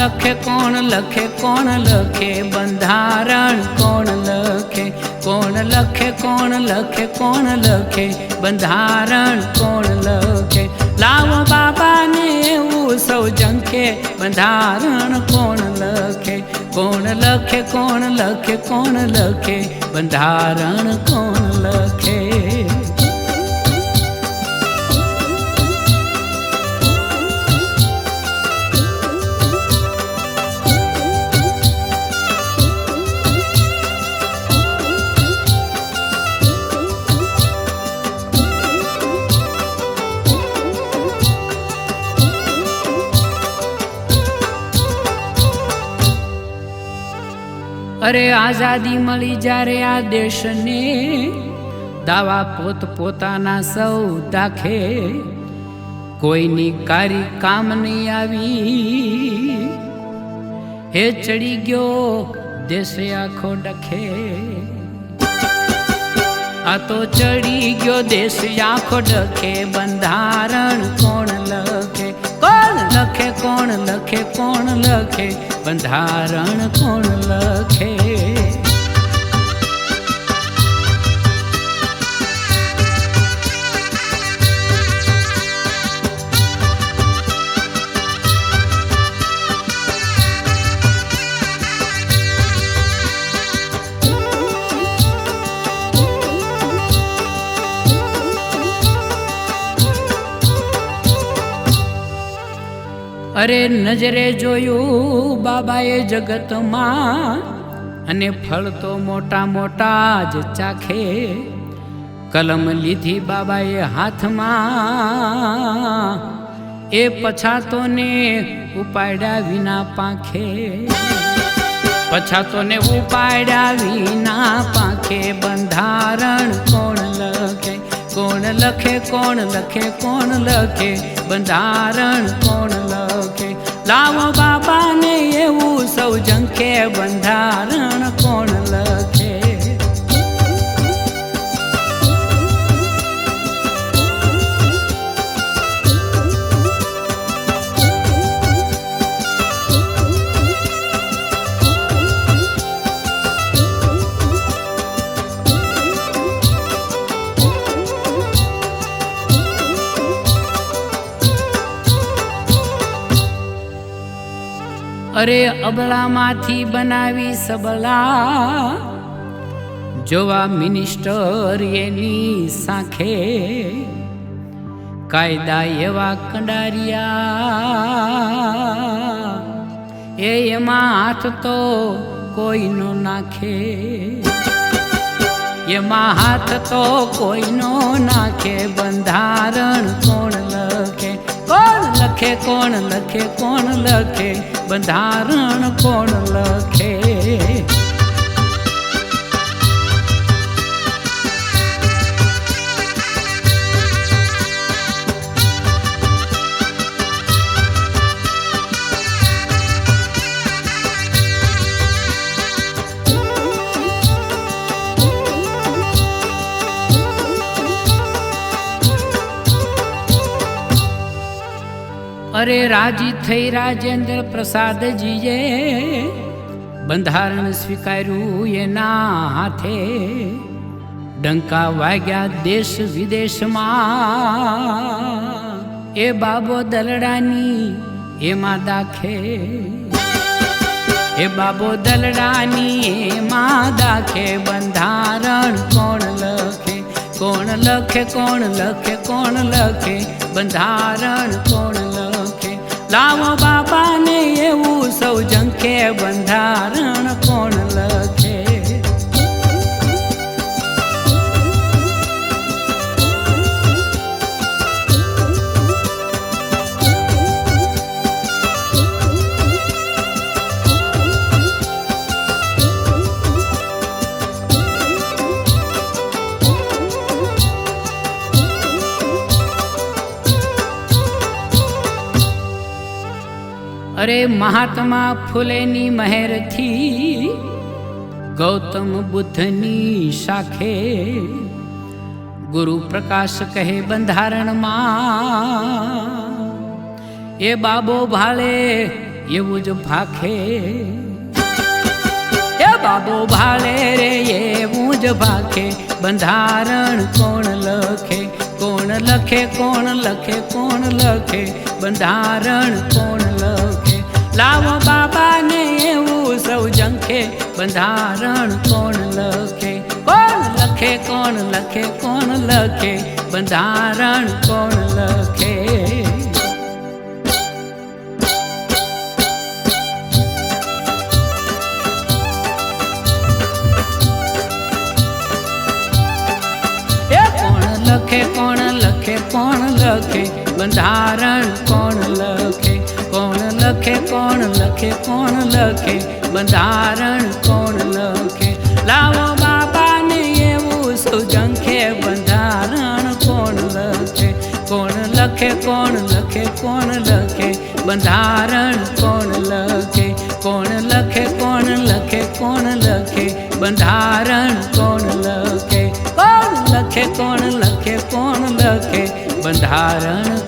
લખે, કોણ લખે બંધારણ કોણ લખે? કોણ લખે કોણ લખે કોણ લખે? બંધારણ કોણ લખે? લાવો બાબાને એવું સૌ જંખે બંધારણ કોણ લખે? કોણ લખે કોણ લખે કોણ લખે? બંધારણ કોણ લખે? અરે આઝાદી મળી જ્યારે આ દેશને દાવા પોત પોતાના સૌ દાખે. કોઈની કારી કામ નહીં આવી. હે ચડી ગયો દેશે આખો ડખે. આ તો ચડી ગયો દેશ આખો ડખે. બંધારણ કોણ લખે? કોણ લખે? કોણ લખે? કોણ લખે? બંધારણ કોણ લખે? અરે નજરે જોયું બાબાએ જગતમાં અને ફળ તો મોટા મોટા જ ચાખે. કલમ લીધી બાબાએ હાથમાં, એ પછાતોને ઉપાડ્યા વિના પાંખે. પછાતોને ઉપાડ્યા વિના પાંખે બંધારણ કોણ લખે? કોણ લખે કોણ લખે કોણ લખે? બંધારણ કોણ લાવો બાબાને એવું સૌ જંખે બંધારણ કોણ લખે? અરે અબલામાંથી બનાવી સબલા જોવા મિનિસ્ટર એની સાંખે. કાયદા એવા કંડારિયા. એ એમાં હાથ તો કોઈનો નાખે. એમાં હાથ તો કોઈનો નાખે. બંધારણ કોણ લખે? લખે કોણ લખે કોણ લખે? બંધારણ કોણ લખે? અરે રાજી થઈ રાજેન્દ્ર પ્રસાદજીએ બંધારણ સ્વીકાર્યું એના હાથે. ડંકા વાગ્યા દેશ વિદેશમાં. એ બાબો દલડાની એમાં દાખે. એ બાબો દલડાની એમાં દાખે. બંધારણ કોણ લખે? કોણ લખે? કોણ લખે? કોણ લખે? બંધારણ કોણ લાવો બાપાને એવું સૌ જંખે બંધારણ કોણ લખે અરે મહાત્મા ફૂલેની મહેરથી ગૌતમ બુદ્ધની શાખે ગુરુ પ્રકાશ કહે બંધારણમાં એ બાબો ભાળે એવું જ ભાખે એ બાબો ભાલે રે એવું જ ભાખે બંધારણ કોણ લખે કોણ લખે કોણ લખે કોણ લખે બંધારણ કોણ લખે લાવો બાબાને એવું સૌ જંખે, બંધારણ કોણ લખે? કોણ લખે કોણ લખે કોણ લખે? બંધારણ કોણ લખે? કોણ લખે કોણ લખે કોણ લખે? બંધારણ કોણ લખે? કોણ લખે કોણ લખે? બંધારણ કોણ લખે? લાવો બાબાને એવું સુજંખે બંધારણ કોણ લખે? કોણ લખે કોણ લખે કોણ લખે? બંધારણ કોણ લખે? કોણ લખે કોણ લખે કોણ લખે? બંધારણ કોણ લખે? કોણ લખે કોણ લખે કોણ લખે? બંધારણ